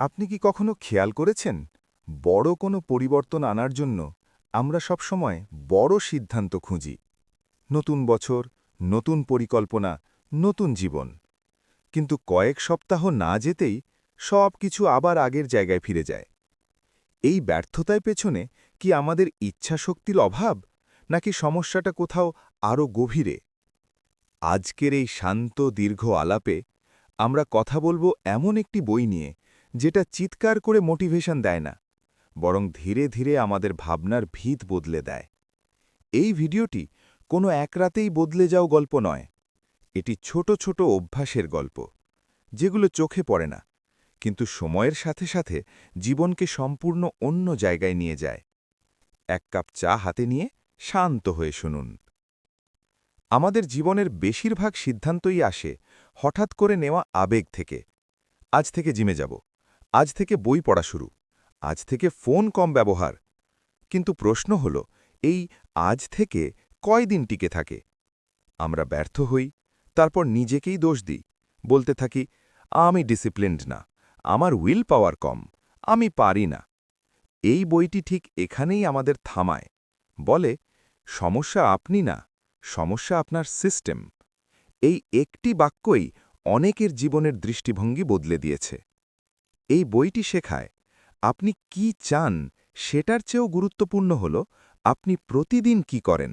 আপনি কি কখনো খেয়াল করেছেন? বড় কোনো পরিবর্তন আনার জন্য আমরা সবসময় বড় সিদ্ধান্ত খুঁজি। নতুন বছর, নতুন পরিকল্পনা, নতুন জীবন। কিন্তু কয়েক সপ্তাহ না যেতেই সব কিছু আবার আগের জায়গায় ফিরে যায়। এই ব্যর্থতায় পেছনে কি আমাদের ইচ্ছাশক্তির অভাব, নাকি সমস্যাটা কোথাও আরও গভীরে? আজকের এই শান্ত দীর্ঘ আলাপে আমরা কথা বলব এমন একটি বই নিয়ে যেটা চিৎকার করে মোটিভেশন দেয় না, বরং ধীরে ধীরে আমাদের ভাবনার ভিত বদলে দেয়। এই ভিডিওটি কোনো এক রাতেই বদলে যাও গল্প নয়, এটি ছোট ছোট অভ্যাসের গল্প, যেগুলো চোখে পড়ে না, কিন্তু সময়ের সাথে সাথে জীবনকে সম্পূর্ণ অন্য জায়গায় নিয়ে যায়। এক কাপ চা হাতে নিয়ে শান্ত হয়ে শুনুন। আমাদের জীবনের বেশিরভাগ সিদ্ধান্তই আসে হঠাৎ করে নেওয়া আবেগ থেকে। আজ থেকে জিমে যাব। আজ থেকে বই পড়া শুরু। আজ থেকে ফোন কম ব্যবহার। কিন্তু প্রশ্ন হল, এই আজ থেকে কয় দিন টিকে থাকে? আমরা ব্যর্থ হই, তারপর নিজেকেই দোষ দিই। বলতে থাকি, আমি ডিসিপ্লিনড না, আমার উইল পাওয়ার কম, আমি পারি না। এই বইটি ঠিক এখানেই আমাদের থামায়। বলে, সমস্যা আপনি না, সমস্যা আপনার সিস্টেম। এই একটি বাক্যই অনেকের জীবনের দৃষ্টিভঙ্গি বদলে দিয়েছে। এই বইটি শেখায়, আপনি কি চান সেটার চেয়েও গুরুত্বপূর্ণ হল আপনি প্রতিদিন কি করেন।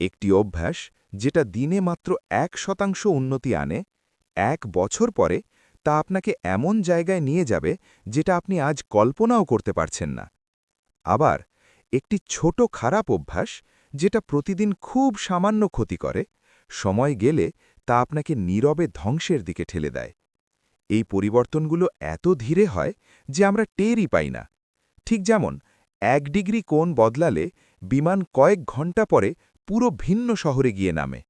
একটি অভ্যাস যেটা দিনে মাত্র এক শতাংশ উন্নতি আনে, এক বছর পরে তা আপনাকে এমন জায়গায় নিয়ে যাবে যেটা আপনি আজ কল্পনাও করতে পারছেন না। আবার একটি ছোট খারাপ অভ্যাস যেটা প্রতিদিন খুব সামান্য ক্ষতি করে, সময় গেলে তা আপনাকে নীরবে ধ্বংসের দিকে ঠেলে দেয়। এই পরিবর্তনগুলো এত ধীরে হয় যে আমরা টেরই পাই না। ঠিক যেমন, এক ডিগ্রি কোণ বদলালে বিমান কয়েক ঘণ্টা পরে পুরো ভিন্ন শহরে গিয়ে নামে।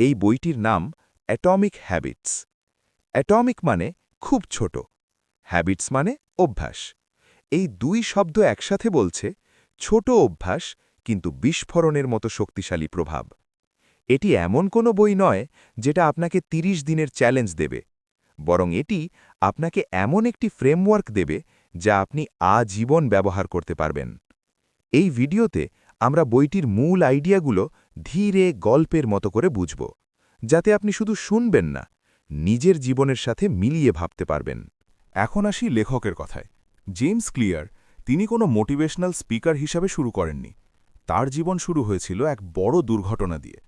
এই বইটির নাম অ্যাটমিক হ্যাবিটস অ্যাটমিক মানে খুব ছোট। হ্যাবিটস মানে অভ্যাস। এই দুই শব্দ একসাথে বলছে, ছোট অভ্যাস কিন্তু বিস্ফোরণের মতো শক্তিশালী প্রভাব। এটি এমন কোনো বই নয় যেটা আপনাকে ৩০ দিনের চ্যালেঞ্জ দেবে। বরং এটি আপনাকে এমন একটি ফ্রেমওয়ার্ক দেবে যা আপনি আজীবন ব্যবহার করতে পারবেন। এই ভিডিওতে আমরা বইটির মূল আইডিয়াগুলো ধীরে গল্পের মতো করে বুঝব, যাতে আপনি শুধু শুনবেন না, নিজের জীবনের সাথে মিলিয়ে ভাবতে পারবেন। এখন আসি লেখকের কথায়। জেমস ক্লিয়ার তিনি কোনো মোটিভেশনাল স্পিকার হিসাবে শুরু করেননি। তার জীবন শুরু হয়েছিল এক বড় দুর্ঘটনা দিয়ে।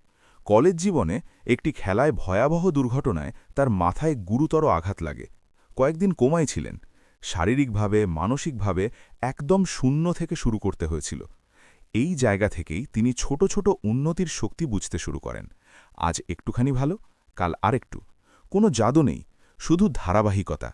কলেজ জীবনে একটি খেলায় ভয়াবহ দুর্ঘটনায় তার মাথায় গুরুতর আঘাত লাগে। কয়েকদিন কোমায় ছিলেন। শারীরিকভাবে, মানসিকভাবে একদম শূন্য থেকে শুরু করতে হয়েছিল। এই জায়গা থেকেই তিনি ছোট ছোট উন্নতির শক্তি বুঝতে শুরু করেন। আজ একটুখানি ভালো, কাল আরেকটু। কোনো জাদু নেই, শুধু ধারাবাহিকতা।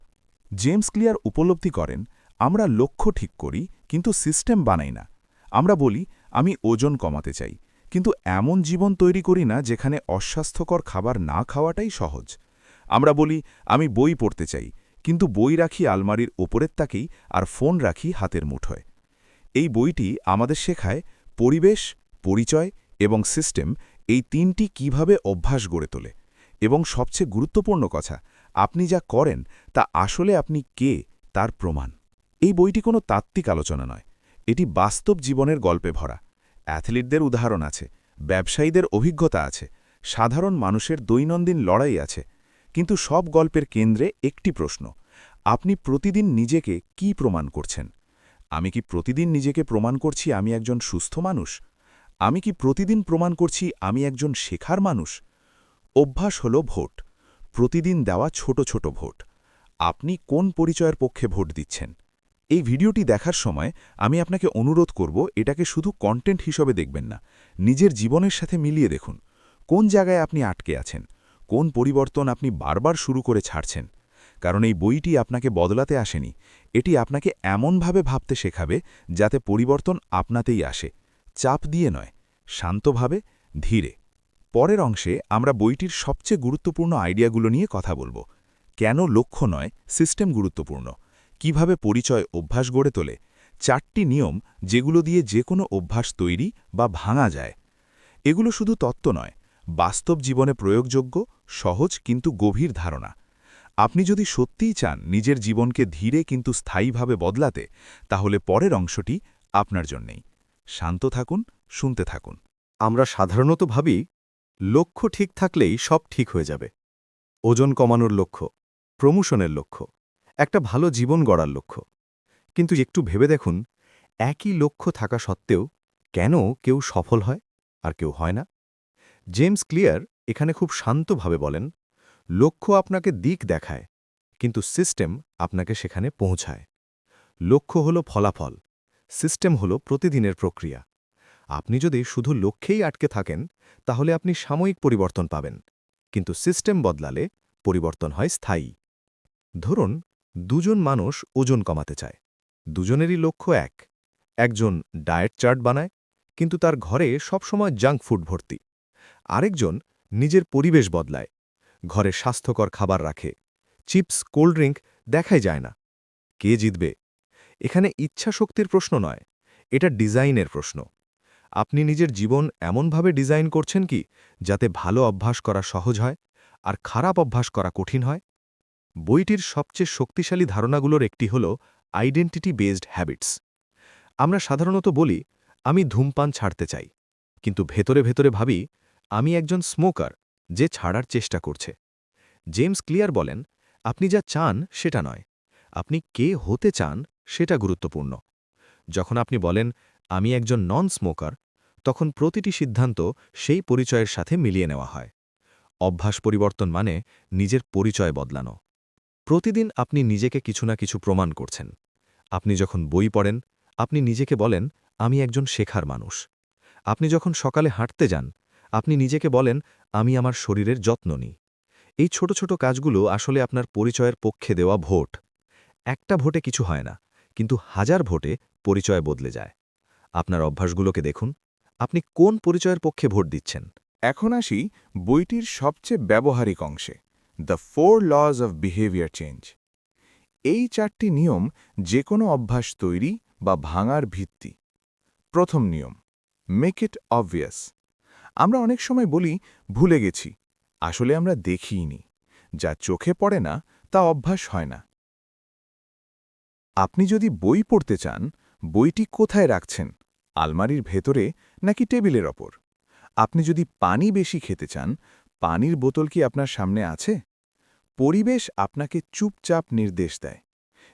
জেমস ক্লিয়ার উপলব্ধি করেন, আমরা লক্ষ্য ঠিক করি, কিন্তু সিস্টেম বানাই না। আমরা বলি, আমি ওজন কমাতে চাই। কিন্তু এমন জীবন তৈরি করি না যেখানে অস্বাস্থ্যকর খাবার না খাওয়াটাই সহজ। আমরা বলি, আমি বই পড়তে চাই, কিন্তু বই রাখি আলমারির ওপরের তাকেই আর ফোন রাখি হাতের মুঠোয়। এই বইটি আমাদের শেখায় পরিবেশ, পরিচয় এবং সিস্টেম এই তিনটি কীভাবে অভ্যাস গড়ে তোলে। এবং সবচেয়ে গুরুত্বপূর্ণ কথা, আপনি যা করেন তা আসলে আপনি কে, তার প্রমাণ। এই বইটি কোনো তাত্ত্বিক আলোচনা নয়, এটি বাস্তব জীবনের গল্পে ভরা। অ্যাথলিটদের উদাহরণ আছে, ব্যবসায়ীদের অভিজ্ঞতা আছে, সাধারণ মানুষের দৈনন্দিন লড়াই আছে। কিন্তু সব গল্পের কেন্দ্রে একটি প্রশ্ন, আপনি প্রতিদিন নিজেকে কি প্রমাণ করছেন? আমি কি প্রতিদিন নিজেকে প্রমাণ করছি আমি একজন সুস্থ মানুষ? আমি কি প্রতিদিন প্রমাণ করছি আমি একজন শেখার মানুষ? অভ্যাস হল ভোট, প্রতিদিন দেওয়া ছোট ছোট ভোট। আপনি কোন পরিচয়ের পক্ষে ভোট দিচ্ছেন? এই ভিডিওটি দেখার সময় আমি আপনাকে অনুরোধ করব এটাকে শুধু কন্টেন্ট হিসেবে দেখবেন না, নিজের জীবনের সাথে মিলিয়ে দেখুন, কোন জায়গায় আপনি আটকে আছেন, কোন পরিবর্তন আপনি বারবার শুরু করে ছাড়ছেন, কারণ এই বইটি আপনাকে বদলাতে আসেনি, এটি আপনাকে এমনভাবে ভাবতে শেখাবে যাতে পরিবর্তন আপনাতেই আসে, চাপ দিয়ে নয়, শান্তভাবে, ধীরে। পরের অংশে আমরা বইটির সবচেয়ে গুরুত্বপূর্ণ আইডিয়াগুলো নিয়ে কথা বলব। কেন লক্ষ্য নয়, সিস্টেম গুরুত্বপূর্ণ। কীভাবে পরিচয় অভ্যাস গড়ে তোলে, চারটি নিয়ম যেগুলো দিয়ে যে কোনো অভ্যাস তৈরি বা ভাঙা যায়। এগুলো শুধু তত্ত্ব নয়, বাস্তব জীবনে প্রয়োগযোগ্য, সহজ কিন্তু গভীর ধারণা। আপনি যদি সত্যিই চান নিজের জীবনকে ধীরে কিন্তু স্থায়ীভাবে বদলাতে, তাহলে পরের অংশটি আপনার জন্যেই। শান্ত থাকুন, শুনতে থাকুন। আমরা সাধারণত ভাবি, লক্ষ্য ঠিক থাকলেই সব ঠিক হয়ে যাবে। ওজন কমানোর লক্ষ্য, প্রমোশনের লক্ষ্য। একটা ভালো জীবন গড়ার লক্ষ্য। কিন্তু একটু ভেবে দেখুন, একই লক্ষ্য থাকা সত্ত্বেও কেন কেউ সফল হয় আর কেউ হয় না? জেমস ক্লিয়ার এখানে খুব শান্তভাবে বলেন, লক্ষ্য আপনাকে দিক দেখায়, কিন্তু সিস্টেম আপনাকে সেখানে পৌঁছায়। লক্ষ্য হল ফলাফল, সিস্টেম হল প্রতিদিনের প্রক্রিয়া। আপনি যদি শুধু লক্ষ্যেই আটকে থাকেন, তাহলে আপনি সাময়িক পরিবর্তন পাবেন, কিন্তু সিস্টেম বদলালে পরিবর্তন হয় স্থায়ী। ধরুন দুজন মানুষ ওজন কমাতে চায়। দুজনেরই লক্ষ্য এক। একজন ডায়েট চার্ট বানায়, কিন্তু তার ঘরে সবসময় জাঙ্ক ফুড ভর্তি। আরেকজন নিজের পরিবেশ বদলায়। ঘরে স্বাস্থ্যকর খাবার রাখে। চিপস, কোল্ড ড্রিঙ্ক দেখাই যায় না। কে জিতবে? এখানে ইচ্ছাশক্তির প্রশ্ন নয়, এটা ডিজাইনের প্রশ্ন। আপনি নিজের জীবন এমনভাবে ডিজাইন করছেন কি, যাতে ভালো অভ্যাস করা সহজ হয় আর খারাপ অভ্যাস করা কঠিন হয়? বইটির সবচেয়ে শক্তিশালী ধারণাগুলোর একটি হল আইডেন্টিটি বেসড হ্যাবিটস আমরা সাধারণত বলি, আমি ধূমপান ছাড়তে চাই, কিন্তু ভেতরে ভেতরে ভাবি, আমি একজন স্মোকার যে ছাড়ার চেষ্টা করছে। জেমস ক্লিয়ার বলেন, আপনি যা চান সেটা নয়, আপনি কে হতে চান সেটা গুরুত্বপূর্ণ। যখন আপনি বলেন, আমি একজন নন স্মোকার তখন প্রতিটি সিদ্ধান্ত সেই পরিচয়ের সাথে মিলিয়ে নেওয়া হয়। অভ্যাস পরিবর্তন মানে নিজের পরিচয় বদলানো। প্রতিদিন আপনি নিজেকে কিছু না কিছু প্রমাণ করছেন। আপনি যখন বই পড়েন, আপনি নিজেকে বলেন, আমি একজন শেখার মানুষ। আপনি যখন সকালে হাঁটতে যান, আপনি নিজেকে বলেন, আমি আমার শরীরের যত্ন নিই। এই ছোট ছোট কাজগুলো আসলে আপনার পরিচয়ের পক্ষে দেওয়া ভোট। একটা ভোটে কিছু হয় না, কিন্তু হাজার ভোটে পরিচয় বদলে যায়। আপনার অভ্যাসগুলোকে দেখুন, আপনি কোন পরিচয়ের পক্ষে ভোট দিচ্ছেন? এখন আসি বইটির সবচেয়ে ব্যবহারিক অংশে। The four laws of behaviour change এই চারটি নিয়ম যে কোনো অভ্যাস তৈরি বা ভাঙার ভিত্তি। প্রথম নিয়ম মেক ইট অবভিয়াস আমরা অনেক সময় বলি, ভুলে গেছি। আসলে আমরা দেখিইনি। যা চোখে পড়ে না, তা অভ্যাস হয় না। আপনি যদি বই পড়তে চান, বইটি কোথায় রাখছেন? আলমারির ভেতরে নাকি টেবিলের ওপর? আপনি যদি পানি বেশি খেতে চান পানির বোতল কি আপনার সামনে আছে? পরিবেশ আপনাকে চুপচাপ নির্দেশ দেয়।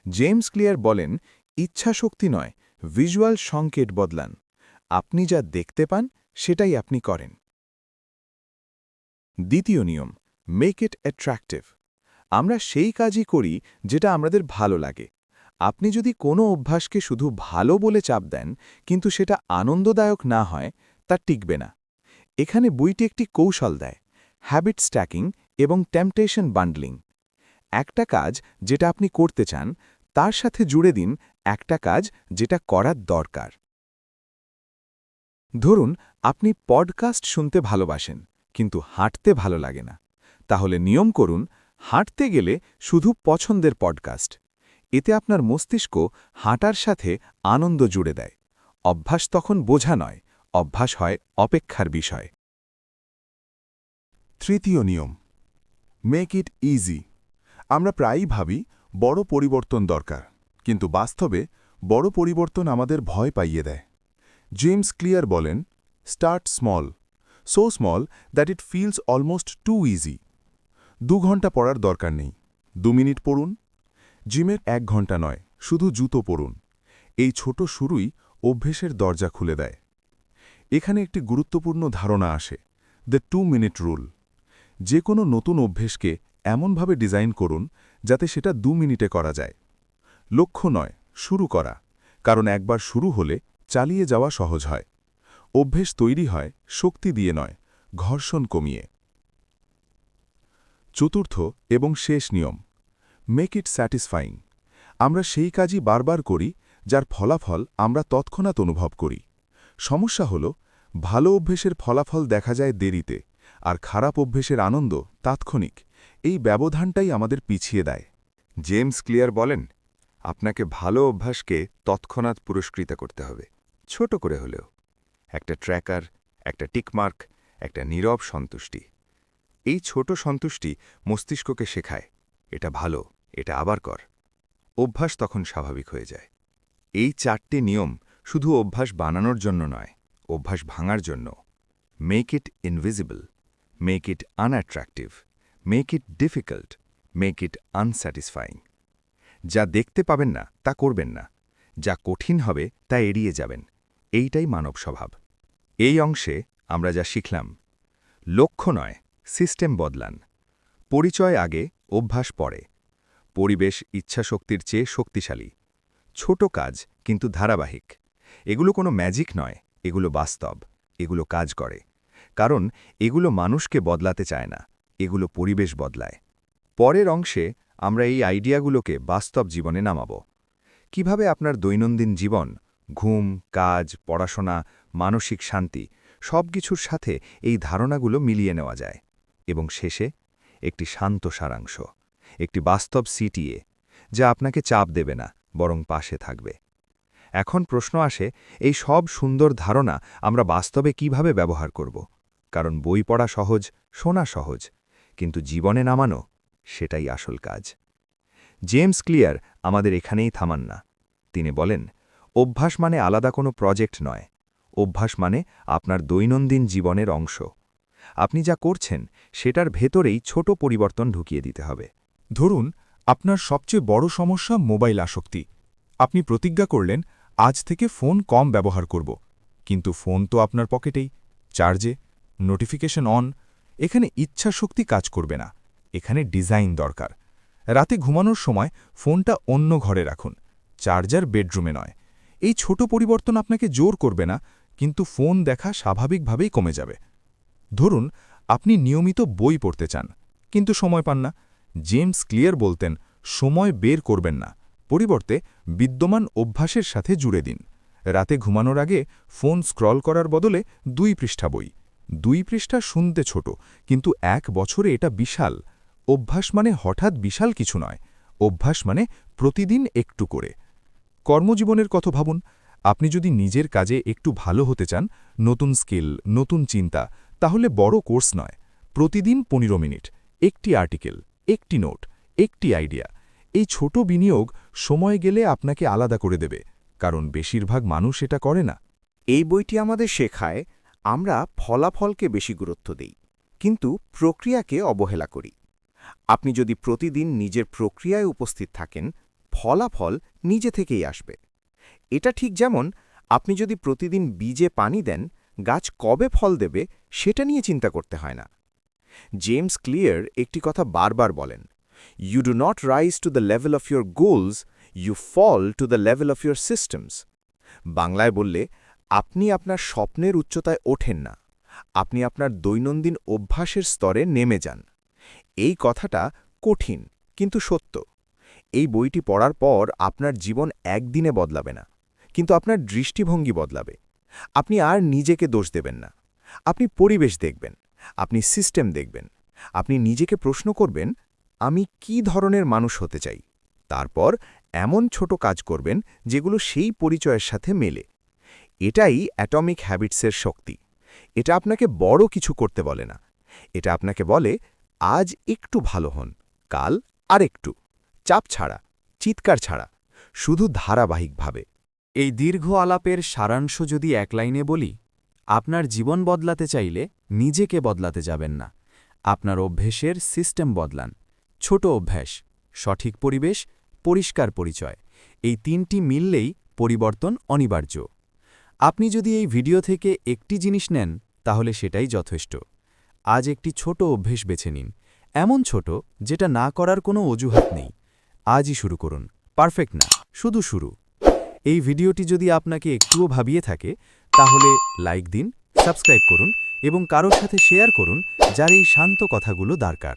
জেমস ক্লিয়ার বলেন, ইচ্ছাশক্তি নয়, ভিজুয়াল সংকেট বদলান। আপনি যা দেখতে পান, সেটাই আপনি করেন। দ্বিতীয় নিয়ম মেক ইট অ্যাট্রাক্টিভ আমরা সেই কাজই করি, যেটা আমাদের ভালো লাগে। আপনি যদি কোনো অভ্যাসকে শুধু ভালো বলে চাপ দেন, কিন্তু সেটা আনন্দদায়ক না হয়, তা টিকবে না। এখানে বইটি একটি কৌশল দেয়। হ্যাবিট স্ট্যাকিং এবং টেম্পটেশন বান্ডলিং। একটা কাজ যেটা আপনি করতে চান, তার সাথে জুড়ে দিন একটা কাজ যেটা করার দরকার। ধরুন, আপনি পডকাস্ট শুনতে ভালোবাসেন, কিন্তু হাঁটতে ভালো লাগে না। তাহলে নিয়ম করুন, হাঁটতে গেলে শুধু পছন্দের পডকাস্ট। এতে আপনার মস্তিষ্ক হাঁটার সাথে আনন্দ জুড়ে দেয়। অভ্যাস তখন বোঝা নয়, অভ্যাস হয় অপেক্ষার বিষয়। তৃতীয় নিয়ম। মেক ইট ইজি আমরা প্রায়ই ভাবি, বড় পরিবর্তন দরকার। কিন্তু বাস্তবে, বড় পরিবর্তন আমাদের ভয় পাইয়ে দেয়। জেমস ক্লিয়ার বলেন start small so small that it feels almost too easy দু ঘণ্টা পড়ার দরকার নেই। দু মিনিট পড়ুন। জিমের এক ঘণ্টা নয়, শুধু জুতো পড়ুন। এই ছোট শুরুই অভ্যেসের দরজা খুলে দেয়। এখানে একটি গুরুত্বপূর্ণ ধারণা আসে দ্য টু মিনিট রুল যে কোনো নতুন অভ্যেসকে এমনভাবে ডিজাইন করুন যাতে সেটা দু মিনিটে করা যায়। লক্ষ্য নয়, শুরু করা, কারণ একবার শুরু হলে চালিয়ে যাওয়া সহজ হয়। অভ্যেস তৈরি হয় শক্তি দিয়ে নয়, ঘর্ষণ কমিয়ে। চতুর্থ এবং শেষ নিয়ম মেক ইট স্যাটিসফাইং আমরা সেই কাজই বারবার করি, যার ফলাফল আমরা তৎক্ষণাৎ অনুভব করি। সমস্যা হল, ভালো অভ্যেসের ফলাফল দেখা যায় দেরিতে। আর খারাপ অভ্যেসের আনন্দ তাৎক্ষণিক। এই ব্যবধানটাই আমাদের পিছিয়ে দেয়। জেমস ক্লিয়ার বলেন, আপনাকে ভালো অভ্যাসকে তৎক্ষণাৎ পুরস্কৃত করতে হবে। ছোট করে হলেও। একটা ট্র্যাকার, একটা টিকমার্ক, একটা নীরব সন্তুষ্টি। এই ছোট সন্তুষ্টি মস্তিষ্ককে শেখায়, এটা ভালো, এটা আবার কর। অভ্যাস তখন স্বাভাবিক হয়ে যায়। এই চারটে নিয়ম শুধু অভ্যাস বানানোর জন্য নয়, অভ্যাস ভাঙার জন্য। Make it invisible make it unattractive make it difficult make it unsatisfying যা দেখতে পাবেন না, তা করবেন না। যা কঠিন হবে, তা এড়িয়ে যাবেন। এইটাই মানব স্বভাব। এই অংশে আমরা যা শিখলাম, লক্ষ্য নয়, সিস্টেম বদলান। পরিচয় আগে, অভ্যাস পরে। পরিবেশ ইচ্ছাশক্তির চেয়ে শক্তিশালী। ছোট কাজ, কিন্তু ধারাবাহিক। এগুলো কোনো ম্যাজিক নয়, এগুলো বাস্তব, এগুলো কাজ করে। কারণ এগুলো মানুষকে বদলাতে চায় না, এগুলো পরিবেশ বদলায়। পরের অংশে আমরা এই আইডিয়াগুলোকে বাস্তব জীবনে নামাব। কীভাবে আপনার দৈনন্দিন জীবন, ঘুম, কাজ, পড়াশোনা, মানসিক শান্তি সবকিছুর সাথে এই ধারণাগুলো মিলিয়ে নেওয়া যায় এবং শেষে একটি শান্ত সারাংশ, একটি বাস্তব সিটিএ যা আপনাকে চাপ দেবে না, বরং পাশে থাকবে। এখন প্রশ্ন আসে, এই সব সুন্দর ধারণা আমরা বাস্তবে কীভাবে ব্যবহার করব? কারণ বই পড়া সহজ, শোনা সহজ, কিন্তু জীবনে নামানো সেটাই আসল কাজ। জেমস ক্লিয়ার আমাদের এখানেই থামান না। তিনি বলেন, অভ্যাস মানে আলাদা কোনো প্রজেক্ট নয়। অভ্যাস মানে আপনার দৈনন্দিন জীবনের অংশ। আপনি যা করছেন, সেটার ভেতরেই ছোট পরিবর্তন ঢুকিয়ে দিতে হবে। ধরুন, আপনার সবচেয়ে বড় সমস্যা মোবাইল আসক্তি। আপনি প্রতিজ্ঞা করলেন, আজ থেকে ফোন কম ব্যবহার করব। কিন্তু ফোন তো আপনার পকেটেই, চার্জে নোটিফিকেশন অন এখানে ইচ্ছা শক্তি কাজ করবে না। এখানে ডিজাইন দরকার। রাতে ঘুমানোর সময় ফোনটা অন্য ঘরে রাখুন। চার্জার বেডরুমে নয়। এই ছোট পরিবর্তন আপনাকে জোর করবে না, কিন্তু ফোন দেখা স্বাভাবিকভাবেই কমে যাবে। ধরুন, আপনি নিয়মিত বই পড়তে চান, কিন্তু সময় পান না। জেমস ক্লিয়ার বলতেন, সময় বের করবেন না। পরিবর্তে বিদ্যমান অভ্যাসের সাথে জুড়ে দিন। রাতে ঘুমানোর আগে ফোন স্ক্রল করার বদলে দুই পৃষ্ঠা বই। দুই পৃষ্ঠা শুনতে ছোট, কিন্তু এক বছরে এটা বিশাল। অভ্যাস মানে হঠাৎ বিশাল কিছু নয়। অভ্যাস মানে প্রতিদিন একটু করে। কর্মজীবনের কথা ভাবুন। আপনি যদি নিজের কাজে একটু ভালো হতে চান, নতুন স্কিল, নতুন চিন্তা, তাহলে বড় কোর্স নয়। প্রতিদিন পনেরো মিনিট, একটি আর্টিকেল, একটি নোট, একটি আইডিয়া। এই ছোট বিনিয়োগ সময় গেলে আপনাকে আলাদা করে দেবে, কারণ বেশিরভাগ মানুষ এটা করে না। এই বইটি আমাদের শেখায় আমরা ফলাফলকে বেশি গুরুত্ব দেই, কিন্তু প্রক্রিয়াকে অবহেলা করি। আপনি যদি প্রতিদিন নিজের প্রক্রিয়ায় উপস্থিত থাকেন, ফলাফল নিজে থেকেই আসবে। এটা ঠিক যেমন, আপনি যদি প্রতিদিন বীজে পানি দেন, গাছ কবে ফল দেবে সেটা নিয়ে চিন্তা করতে হয় না। জেমস ক্লিয়ার একটি কথা বারবার বলেন you do not rise to the level of your goals you fall to the level of your systems বাংলায় বললে আপনি আপনার স্বপ্নের উচ্চতায় ওঠেন না। আপনি আপনার দৈনন্দিন অভ্যাসের স্তরে নেমে যান। এই কথাটা কঠিন, কিন্তু সত্য। এই বইটি পড়ার পর আপনার জীবন একদিনে বদলাবে না, কিন্তু আপনার দৃষ্টিভঙ্গি বদলাবে। আপনি আর নিজেকে দোষ দেবেন না। আপনি পরিবেশ দেখবেন, আপনি সিস্টেম দেখবেন, আপনি নিজেকে প্রশ্ন করবেন, আমি কি ধরনের মানুষ হতে চাই? তারপর এমন ছোট কাজ করবেন যেগুলো সেই পরিচয়ের সাথে মেলে। এটাই অ্যাটমিক হ্যাবিটসের শক্তি। এটা আপনাকে বড় কিছু করতে বলে না। এটা আপনাকে বলে, আজ একটু ভালো হন, কাল আরেকটু। চাপ ছাড়া, চিৎকার ছাড়া, শুধু ধারাবাহিকভাবে। এই দীর্ঘ আলাপের সারাংশ যদি এক লাইনে বলি, আপনার জীবন বদলাতে চাইলে নিজেকে বদলাতে যাবেন না। আপনার অভ্যেসের সিস্টেম বদলান। ছোট অভ্যাস, সঠিক পরিবেশ, পরিষ্কার পরিচয়, এই তিনটি মিললেই পরিবর্তন অনিবার্য। আপনি যদি এই ভিডিও থেকে একটি জিনিস নেন, তাহলে সেটাই যথেষ্ট। আজ একটি ছোট অভ্যেস বেছে নিন। এমন ছোট, যেটা না করার কোনো অজুহাত নেই। আজই শুরু করুন। পারফেক্ট না। শুধু শুরু। এই ভিডিওটি যদি আপনাকে একটুও ভাবিয়ে থাকে, তাহলে লাইক দিন, সাবস্ক্রাইব করুন এবং কারোর সাথে শেয়ার করুন, যার এই শান্ত কথাগুলো দরকার।